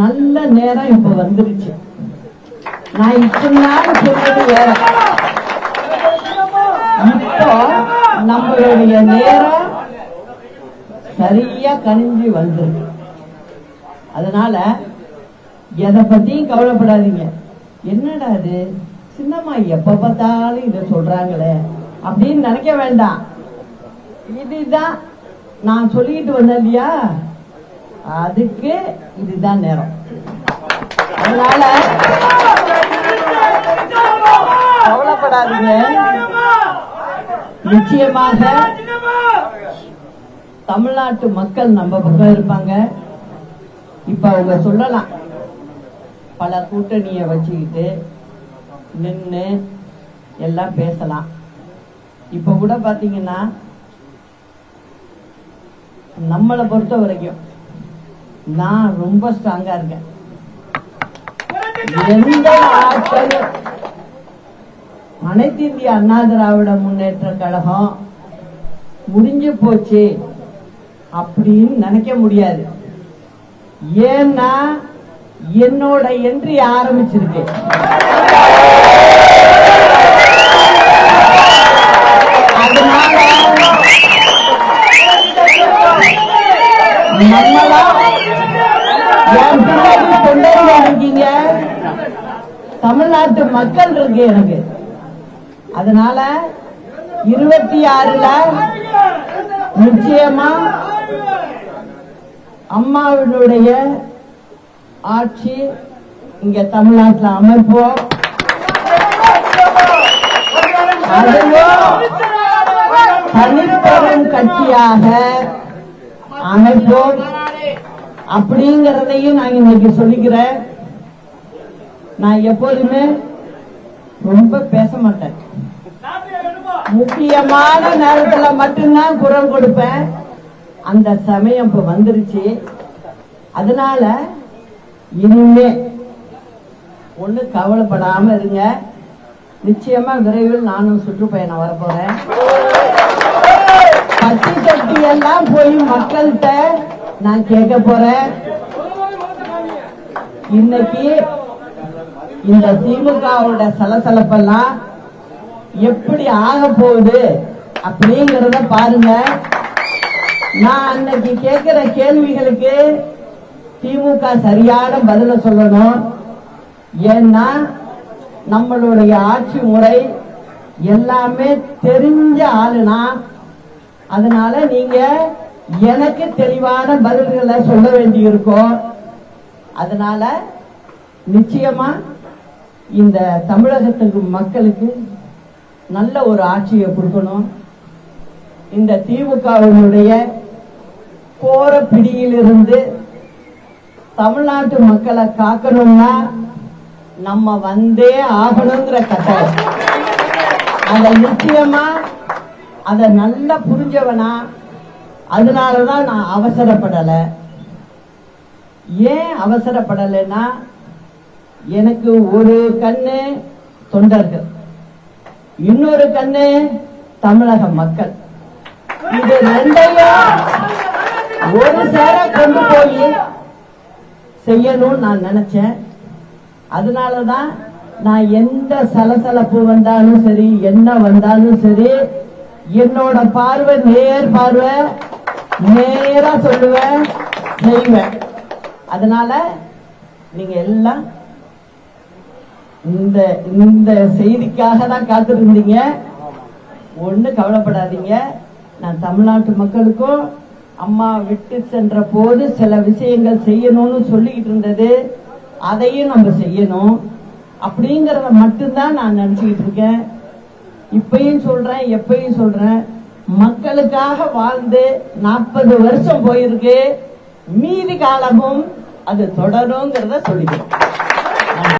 நல்ல நேரம் இப்ப வந்துருச்சு. நான் இத்தனை நாள் சொன்னது வேற. இப்போ நம்மளுடைய நேரம் சரியா கணிஞ்சு வந்துருக்கு. அதனால எதை பத்தியும் கவலைப்படாதீங்க. என்னடா இது? சின்னம்மா எப்ப பார்த்தாலும் இதை சொல்றாங்களே அப்படின்னு நினைக்க வேண்டாம். இதுதான் நான் சொல்லிட்டு வந்தேன் இல்லையா? அதுக்கு இதுதான் நேரம். அதனால கவலைப்படாதீங்க. நிச்சயமாக தமிழ்நாட்டு மக்கள் நம்ம பக்கம் இருப்பாங்க. இப்ப அவங்க சொல்லலாம். பல கூட்டணியை வச்சுக்கிட்டு நின்னு எல்லாம் பேசலாம். இப்ப கூட பாத்தீங்கன்னா நம்மளை பொறுத்த வரைக்கும் நான் ரொம்ப ஸ்ட்ராங்கா இருக்கேன். எந்த ஆட்களும் அனைத்து இந்திய அண்ணா திராவிட முன்னேற்ற கழகம் முடிஞ்சு போச்சு அப்படின்னு நினைக்க முடியாது. ஏன்னா என்னோட என்ட்ரி ஆரம்பிச்சிருக்கு. என் பின்னாடி தொண்டர்கள் இருக்கீங்க. தமிழ்நாட்டு மக்கள் இருக்கு எனக்கு. அதனால இருபத்தி ஆறுல நிச்சயமா அம்மாவினுடைய ஆட்சி இங்க தமிழ்நாட்டில் அமைப்போம். தனிப்பெரும் கட்சியாக அமைப்போம். அப்படிங்கறதையும் நான் இன்னைக்கு சொல்லிக்கிறேன். நான் எப்போதுமே ரொம்ப பேச மாட்டேன். முக்கியமான நேரத்துல மட்டும்தான் குரல் கொடுப்பேன். அந்த சமயம் இப்ப வந்துருச்சு. அதனால இனிமே ஒண்ணு கவலைப்படாம இருங்க. நிச்சயமா விரைவில் நானும் சுற்றுப்பயணம் வரப்போறேன். பட்டி தட்டி எல்லாம் போய் மக்கள்கிட்ட நான் கேட்க போறேன். இன்னைக்கு இந்த திமுகவோட சலசலப்பெல்லாம் எப்படி ஆக போகுது அப்படிங்கறத பாருங்க. நான் அன்னைக்கு கேட்கிற கேள்விகளுக்கு திமுக சரியான பதில சொல்லணும். ஏன்னா நம்மளுடைய ஆட்சி முறை எல்லாமே தெரிஞ்ச ஆளுனா அதனால நீங்க எனக்கு தெளிவான பதில்களை சொல்ல வேண்டியிருக்கும் அதனால நிச்சயமா இந்த தமிழகத்துக்கு மக்களுக்கு நல்ல ஒரு ஆட்சியை கொடுக்கணும். இந்த திமுகவினுடைய கோர பிடியிலிருந்து தமிழ்நாட்டு மக்களை காக்கணும்னா நம்ம வந்தே ஆகணுங்கிற கட்டாயம். அதை நிச்சயமா அதை நல்லா புரிஞ்சவனா அதனாலதான் நான் அவசரப்படல. ஏன் அவசரப்படலைன்னா எனக்கு ஒரு கண்ணு தொண்டர்கள். இன்னொரு கண்ணு தமிழக மக்கள். இது ரெண்டையும் ஒரு சேர கொண்டு போய் செய்யணும்னு நான் நினைச்சேன். அதனாலதான் நான் எந்த சலசலப்பு வந்தாலும் சரி என்ன வந்தாலும் சரி என்னோட பார்வை நேர் பார்வை நேரா சொல்லுவேன் செய்வேன் அதனால நீங்க எல்லாம் இந்த இந்த செய்திக்காக தான் காத்திருந்தீங்க. ஒண்ணு கவலைப்படாதீங்க. நான் தமிழ்நாட்டு மக்களுக்கும் அம்மா விட்டு சென்ற போது சில விஷயங்கள் செய்யணும்னு சொல்லிக்கிட்டு இருந்தது. அதையும் நம்ம செய்யணும். அப்படிங்கறத மட்டும்தான் நான் நினைச்சுக்கிட்டு இருக்கேன். இப்பயும் சொல்றேன் எப்பயும் சொல்றேன். மக்களுக்காக வாழ்ந்து நாற்பது வருஷம் போயிருக்கு. மீதி காலமும் அது தொடருங்கிறத சொல்லிக்கிறோம்